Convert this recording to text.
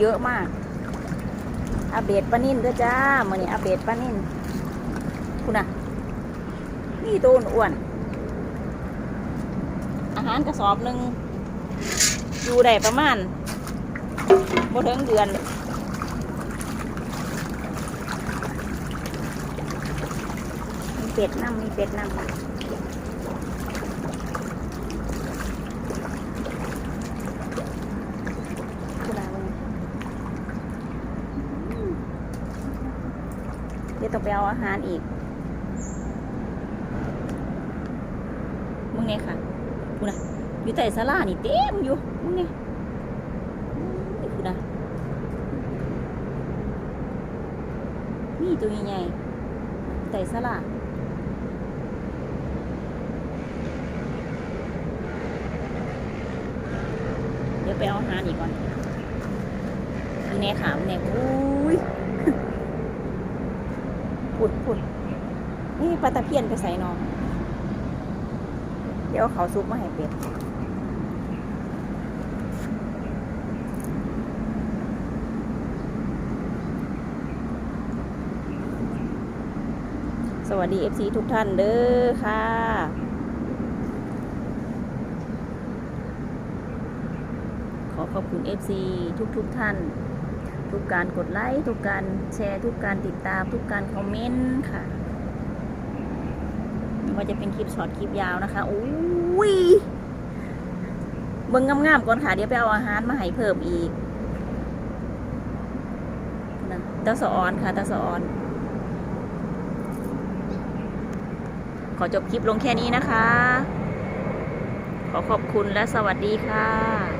เยอะมากอัปเดตปลานิ่นด้วยจ้ามื่อนี้อัปเดตปลานิ่นคุณน่ะนี่ตัวอ้วน อาหารกระสอบหนึ่งอยู่ได้ประมาณบ่ถึงเดือนมีเป็ดน้ำมีเป็ดน้ำคุณอามึงอืม เดี๋ยวต้องไปเอาอาหารอีกมึงเนี่ยค่ะคุณอะอยู่ใต้ศาลานี่เต็มอยู่มึงเนี่ยนี่คุณอะนี่ตัวใหญ่ๆใต้ศาลาเดี๋ยวไปเอาอาหารอีกก่อนมีแน่ขามแน่อุ้ย ปุดปุดนี่ปลาตะเพียนไปใส่นอนเดี๋ยวเขาซุปมาให้เป็ดสวัสดี FC ทุกท่านเด้อค่ะ ขอขอบคุณ FC ทุกทุกท่าน ทุกการกดไลค์ ทุกการแชร์ ทุกการติดตาม ทุกการคอมเมนต์ค่ะไม่ว่าจะเป็นคลิปช็อตคลิปยาวนะคะอุ้ยเบิ่งงามๆก่อนค่ะ เดี๋ยวไปเอาอาหารมาให้เพิ่มอีกตาสะออนค่ะตาสะออนขอจบคลิปลงแค่นี้นะคะ ขอขอบคุณและสวัสดีค่ะ